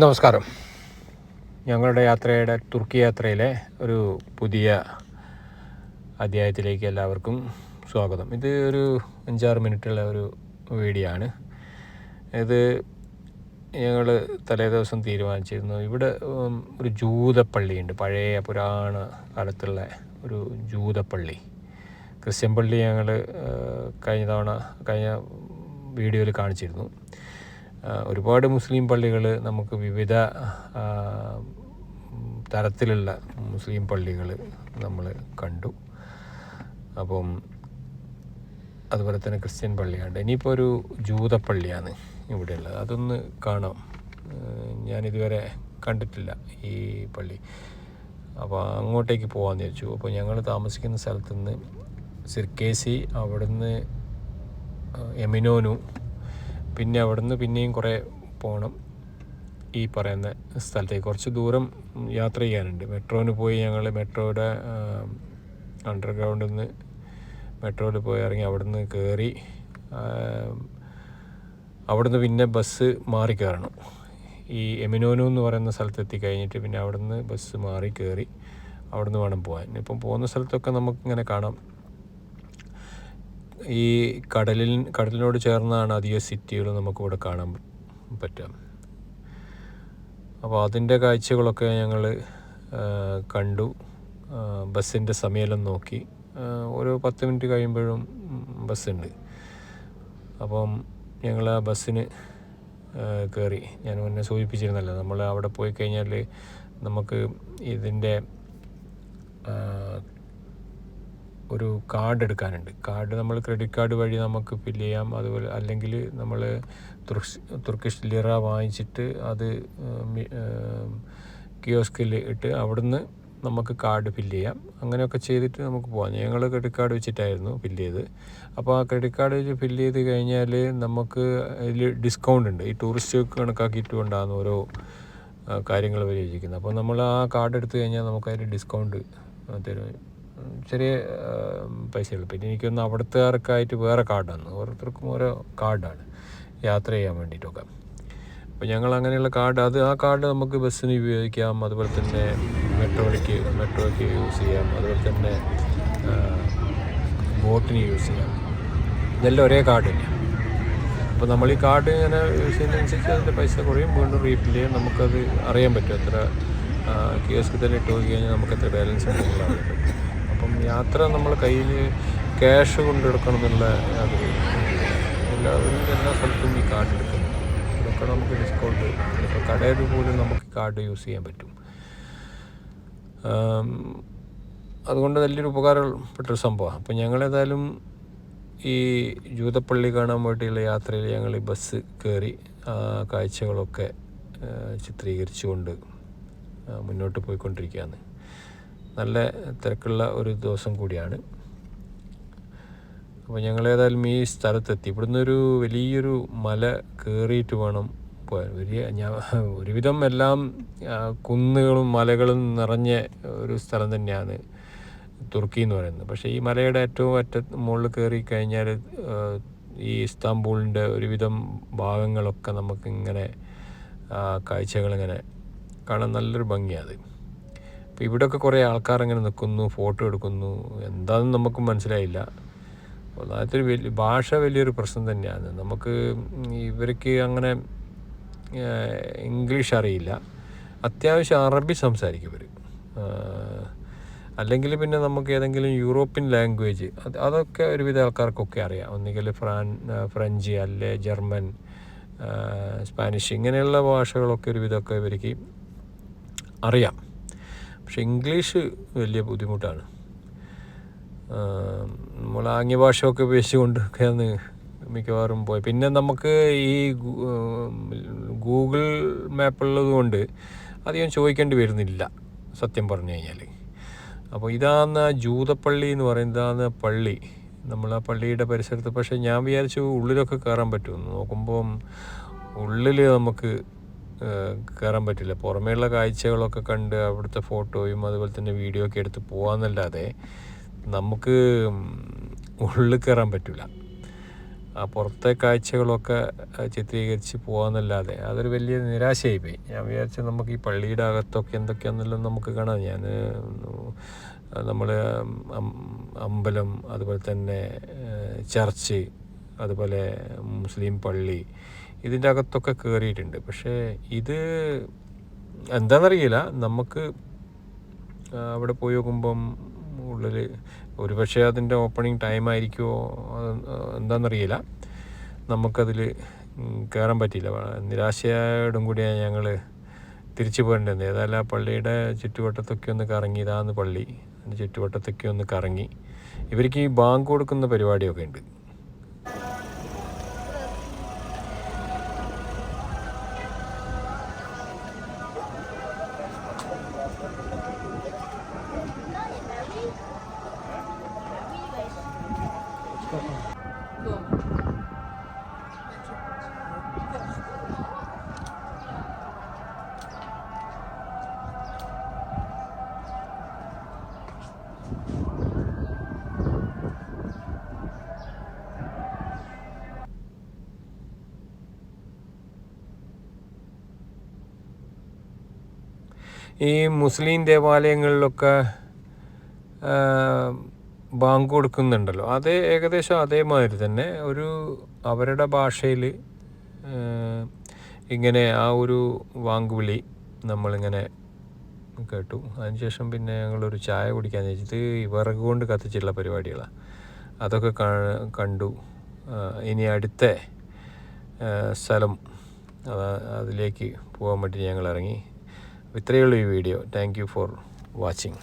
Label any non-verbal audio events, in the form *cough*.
നമസ്കാരം. ഞങ്ങളുടെ യാത്രയുടെ തുർക്കി യാത്രയിലെ ഒരു പുതിയ അധ്യായത്തിലേക്ക് എല്ലാവർക്കും സ്വാഗതം. ഇത് ഒരു അഞ്ചാറ് മിനിറ്റുള്ള ഒരു വീഡിയോ ആണ് ഇത് ഞങ്ങൾ തലേ ദിവസം തീരുമാനിച്ചിരുന്നു. ഇവിടെ ഒരു ജൂതപ്പള്ളിയുണ്ട്. പഴയ പുരാണ കാലത്തുള്ള ഒരു ജൂതപ്പള്ളി. ക്രിസ്ത്യൻ പള്ളി ഞങ്ങൾ കഴിഞ്ഞ തവണ കഴിഞ്ഞ വീഡിയോയിൽ കാണിച്ചിരുന്നു. ഒരുപാട് മുസ്ലിം പള്ളികൾ നമുക്ക് വിവിധ തരത്തിലുള്ള മുസ്ലിം പള്ളികൾ നമ്മൾ കണ്ടു. അപ്പം അതുപോലെ തന്നെ ക്രിസ്ത്യൻ പള്ളിയാണ് ഇനിയിപ്പോൾ ഒരു ജൂതപ്പള്ളിയാണ് ഇവിടെയുള്ളത്. അതൊന്ന് കാണാം. ഞാനിതുവരെ കണ്ടിട്ടില്ല ഈ പള്ളി. അപ്പോൾ അങ്ങോട്ടേക്ക് പോകാമെന്ന് ചോദിച്ചു അപ്പോൾ ഞങ്ങൾ താമസിക്കുന്ന സ്ഥലത്തുനിന്ന് സിർക്കേസി അവിടുന്ന് എമിനോനു പിന്നെ അവിടുന്ന് പിന്നെയും കുറേ പോകണം ഈ പറയുന്ന സ്ഥലത്തേക്ക്. കുറച്ച് ദൂരം യാത്ര ചെയ്യാനുണ്ട്. മെട്രോന് പോയി ഞങ്ങൾ മെട്രോയുടെ അണ്ടർഗ്രൗണ്ടിൽ നിന്ന് മെട്രോയിൽ പോയി ഇറങ്ങി അവിടുന്ന് കയറി അവിടുന്ന് പിന്നെ ബസ് മാറി കയറണം. ഈ എമിനോനു എന്ന് പറയുന്ന സ്ഥലത്ത് എത്തിക്കഴിഞ്ഞിട്ട് പിന്നെ അവിടുന്ന് ബസ് മാറി കയറി അവിടുന്ന് വേണം പോകാൻ ഇപ്പം പോകുന്ന സ്ഥലത്തൊക്കെ നമുക്കിങ്ങനെ കാണാം. ഈ കടലിൽ കടലിനോട് ചേർന്നാണ് അധിക സിറ്റികൾ നമുക്കിവിടെ കാണാൻ പറ്റുക. അപ്പോൾ അതിന്റെ കാഴ്ചകളൊക്കെ ഞങ്ങൾ കണ്ടു. ബസ്സിന്റെ സമയമെല്ലാം നോക്കി. ഒരു പത്ത് മിനിറ്റ് കഴിയുമ്പോഴും ബസ്സുണ്ട്. അപ്പം ഞങ്ങൾ ആ ബസ്സിന് കയറി. ഞാൻ മുന്നേ സൂചിപ്പിച്ചിരുന്നല്ലോ നമ്മൾ അവിടെ പോയി കഴിഞ്ഞാൽ നമുക്ക് ഇതിന്റെ ഒരു കാർഡ് എടുക്കാനുണ്ട്. കാർഡ് നമ്മൾ ക്രെഡിറ്റ് കാർഡ് വഴി നമുക്ക് ഫില്ല് ചെയ്യാം. അതുപോലെ അല്ലെങ്കിൽ നമ്മൾ തുർക്കിഷ് ലിറ വാങ്ങിച്ചിട്ട് അത് കിയോസ്കിൽ ഇട്ട് അവിടുന്ന് നമുക്ക് കാർഡ് ഫില്ല് ചെയ്യാം. അങ്ങനെയൊക്കെ ചെയ്തിട്ട് നമുക്ക് പോകാം ഞങ്ങൾ ക്രെഡിറ്റ് കാർഡ് വെച്ചിട്ടായിരുന്നു ഫില്ല് ചെയ്ത്. അപ്പോൾ ആ ക്രെഡിറ്റ് കാർഡ് വെച്ച് ഫില്ല് ചെയ്ത് കഴിഞ്ഞാൽ നമുക്ക് അതിൽ ഡിസ്കൗണ്ട് ഉണ്ട്. ഈ ടൂറിസ്റ്റ് കണക്കാക്കിയിട്ട് കൊണ്ടാണ് ഓരോ കാര്യങ്ങൾ വിഭജിക്കുന്നത് അപ്പോൾ നമ്മൾ ആ കാർഡ് എടുത്തു കഴിഞ്ഞാൽ നമുക്ക് അതിൽ ഡിസ്കൗണ്ട് തരും. ചെറിയ പൈസകൾ പിന്നെ എനിക്കൊന്ന് അവിടുത്തുകാർക്കായിട്ട് വേറെ കാർഡാണ് ഓരോരുത്തർക്കും ഓരോ കാർഡാണ്. യാത്ര ചെയ്യാൻ വേണ്ടിയിട്ടൊക്കെ. അപ്പോൾ ഞങ്ങൾ അങ്ങനെയുള്ള കാർഡ് അത് ആ കാർഡ് നമുക്ക് ബസ്സിന് ഉപയോഗിക്കാം. അതുപോലെ തന്നെ മെട്രോയ്ക്ക് മെട്രോയ്ക്ക് യൂസ് ചെയ്യാം. അതുപോലെ തന്നെ ബോട്ടിന് യൂസ് ചെയ്യാം. ഇതെല്ലാം ഒരേ കാർഡ് തന്നെയാണ് അപ്പോൾ നമ്മൾ ഈ കാർഡ് ഇങ്ങനെ യൂസ് ചെയ്യുന്നതനുസരിച്ച് അതിന്റെ പൈസ കുറയും. വീണ്ടും റീഫിൽ ചെയ്യും. നമുക്കത് അറിയാൻ പറ്റും എത്ര കിയോസ്ക് തന്നെ ഇട്ട് നോക്കി കഴിഞ്ഞാൽ നമുക്ക് എത്ര ബാലൻസ് ഉണ്ടെങ്കിൽ അപ്പം യാത്ര നമ്മൾ കയ്യിൽ ക്യാഷ് കൊണ്ടെടുക്കണം എന്നുള്ള യാതൊരു എല്ലാവരും എല്ലാ സ്ഥലത്തും ഈ കാർഡ് എടുക്കുന്നു ഇതൊക്കെ നമുക്ക് ഡിസ്കൗണ്ട് ഇപ്പോൾ കടയിൽ പോലും നമുക്ക് കാർഡ് യൂസ് ചെയ്യാൻ പറ്റും. അതുകൊണ്ട് നല്ലൊരു ഉപകാരപ്പെട്ടൊരു സംഭവമാണ് അപ്പോൾ ഞങ്ങളേതായാലും ഈ ജൂതപ്പള്ളി കാണാൻ വേണ്ടിയുള്ള യാത്രയിൽ ഞങ്ങൾ ഈ ബസ് കയറി കാഴ്ചകളൊക്കെ ചിത്രീകരിച്ചുകൊണ്ട് മുന്നോട്ട് പോയിക്കൊണ്ടിരിക്കുകയാണ്. നല്ല തിരക്കുള്ള ഒരു ദിവസം കൂടിയാണ്. അപ്പോൾ ഞങ്ങൾ ഏതായാലും ഈ സ്ഥലത്തെത്തി. ഇവിടുന്ന് ഒരു വലിയൊരു മല കയറിയിട്ട് വേണം പോയാൽ വലിയ ഞാൻ *laughs* ഒരുവിധം എല്ലാം കുന്നുകളും മലകളും നിറഞ്ഞ ഒരു സ്ഥലം തന്നെയാണ് തുർക്കി എന്ന് പറയുന്നത്. പക്ഷേ ഈ മലയുടെ ഏറ്റവും അറ്റ മുകളിൽ കയറി കഴിഞ്ഞാൽ ഈ ഇസ്താംബൂളിന്റെ ഒരുവിധം ഭാഗങ്ങളൊക്കെ നമുക്കിങ്ങനെ കാഴ്ചകളിങ്ങനെ കാണാൻ നല്ലൊരു ഭംഗിയാണ് അപ്പോൾ ഇവിടെയൊക്കെ കുറേ ആൾക്കാർ ഇങ്ങനെ നിൽക്കുന്നു ഫോട്ടോ എടുക്കുന്നു. എന്താണെന്ന് നമുക്ക് മനസ്സിലായില്ല. ഒന്നാമത്തെ ഒരു വലിയ ഭാഷ വലിയൊരു പ്രശ്നം തന്നെയാണ്. നമുക്ക് ഇവർക്ക് അങ്ങനെ ഇംഗ്ലീഷ് അറിയില്ല. അത്യാവശ്യം അറബി സംസാരിക്കും ഇവർ അല്ലെങ്കിൽ പിന്നെ നമുക്ക് ഏതെങ്കിലും യൂറോപ്യൻ ലാംഗ്വേജ് അത് അതൊക്കെ ഒരുവിധ ആൾക്കാർക്കൊക്കെ അറിയാം. ഒന്നുകിൽ ഫ്രാൻ ഫ്രഞ്ച് അല്ലെ ജർമ്മൻ സ്പാനിഷ് ഇങ്ങനെയുള്ള ഭാഷകളൊക്കെ ഒരുവിധമൊക്കെ ഇവർക്ക് അറിയാം. പക്ഷെ ഇംഗ്ലീഷ് വലിയ ബുദ്ധിമുട്ടാണ്. നമ്മൾ ആംഗ്യ ഭാഷയൊക്കെ ഉപയോഗിച്ചുകൊണ്ടൊക്കെയാണ് മിക്കവാറും പോയി. പിന്നെ നമുക്ക് ഈ ഗൂഗിൾ മാപ്പുള്ളത് കൊണ്ട് അധികം ചോദിക്കേണ്ടി വരുന്നില്ല സത്യം പറഞ്ഞു കഴിഞ്ഞാൽ അപ്പോൾ ഇതാണ് ജൂതപ്പള്ളി എന്ന് പറയുന്നത് ഇതാണ് പള്ളി. നമ്മൾ ആ പള്ളിയുടെ പരിസരത്ത് പക്ഷേ ഞാൻ വിചാരിച്ചു ഉള്ളിലൊക്കെ കയറാൻ പറ്റുമെന്ന്. നോക്കുമ്പം ഉള്ളിൽ നമുക്ക് കയറാൻ പറ്റില്ല. പുറമേയുള്ള കാഴ്ചകളൊക്കെ കണ്ട് അവിടുത്തെ ഫോട്ടോയും അതുപോലെ തന്നെ വീഡിയോ ഒക്കെ എടുത്ത് പോകാമെന്നല്ലാതെ നമുക്ക് ഉള്ളിൽ കയറാൻ പറ്റില്ല ആ പുറത്തെ കാഴ്ചകളൊക്കെ ചിത്രീകരിച്ച് പോകാമെന്നല്ലാതെ അതൊരു വലിയ നിരാശയായി പോയി ഞാൻ വിചാരിച്ച നമുക്ക് ഈ പള്ളിയുടെ അകത്തൊക്കെ എന്തൊക്കെയാണെന്നെല്ലാം നമുക്ക് കാണാം. ഞാൻ നമ്മൾ അമ്പലം അതുപോലെ തന്നെ ചർച്ച് അതുപോലെ മുസ്ലിം പള്ളി ഇതിന്റെ അകത്തൊക്കെ കയറിയിട്ടുണ്ട് പക്ഷേ ഇത് എന്താണെന്നറിയില്ല നമുക്ക് അവിടെ പോയി നോക്കുമ്പം ഉള്ളിൽ ഒരുപക്ഷെ അതിന്റെ ഓപ്പണിംഗ് ടൈം ആയിരിക്കുമോ എന്താണെന്നറിയില്ല നമുക്കതിൽ കയറാൻ പറ്റിയില്ല. നിരാശയോടും കൂടിയാണ് ഞങ്ങൾ തിരിച്ചു പോകേണ്ടത്. ഏതായാലും ആ പള്ളിയുടെ ചുറ്റുവട്ടത്തൊക്കെ ഒന്ന് കറങ്ങി ഇതാന്ന് പള്ളി. അതിന്റെ ചുറ്റുവട്ടത്തൊക്കെ ഒന്ന് കറങ്ങി. ഇവർക്ക് ഈ ബാങ്ക് കൊടുക്കുന്ന പരിപാടിയൊക്കെ ഉണ്ട്. ഈ മുസ്ലിം ദേവാലയങ്ങളിലൊക്കെ ബാങ്ക് കൊടുക്കുന്നുണ്ടല്ലോ. അതേ ഏകദേശം അതേമാതിരി തന്നെ ഒരു അവരുടെ ഭാഷയിൽ ഇങ്ങനെ ആ ഒരു വാങ്കുവിളി നമ്മളിങ്ങനെ കേട്ടു. അതിനുശേഷം പിന്നെ ഞങ്ങളൊരു ചായ കുടിക്കാൻ വെച്ചിട്ട് ഇവർക്ക് കൊണ്ട് കത്തിച്ചിട്ടുള്ള പരിപാടികളാണ് അതൊക്കെ കണ്ടു. ഇനി അടുത്ത സ്ഥലം അതിലേക്ക് പോകാൻ വേണ്ടി ഞങ്ങൾ ഇറങ്ങി ഇത്രയേ ഉള്ളൂ ഈ വീഡിയോ. Thank for watching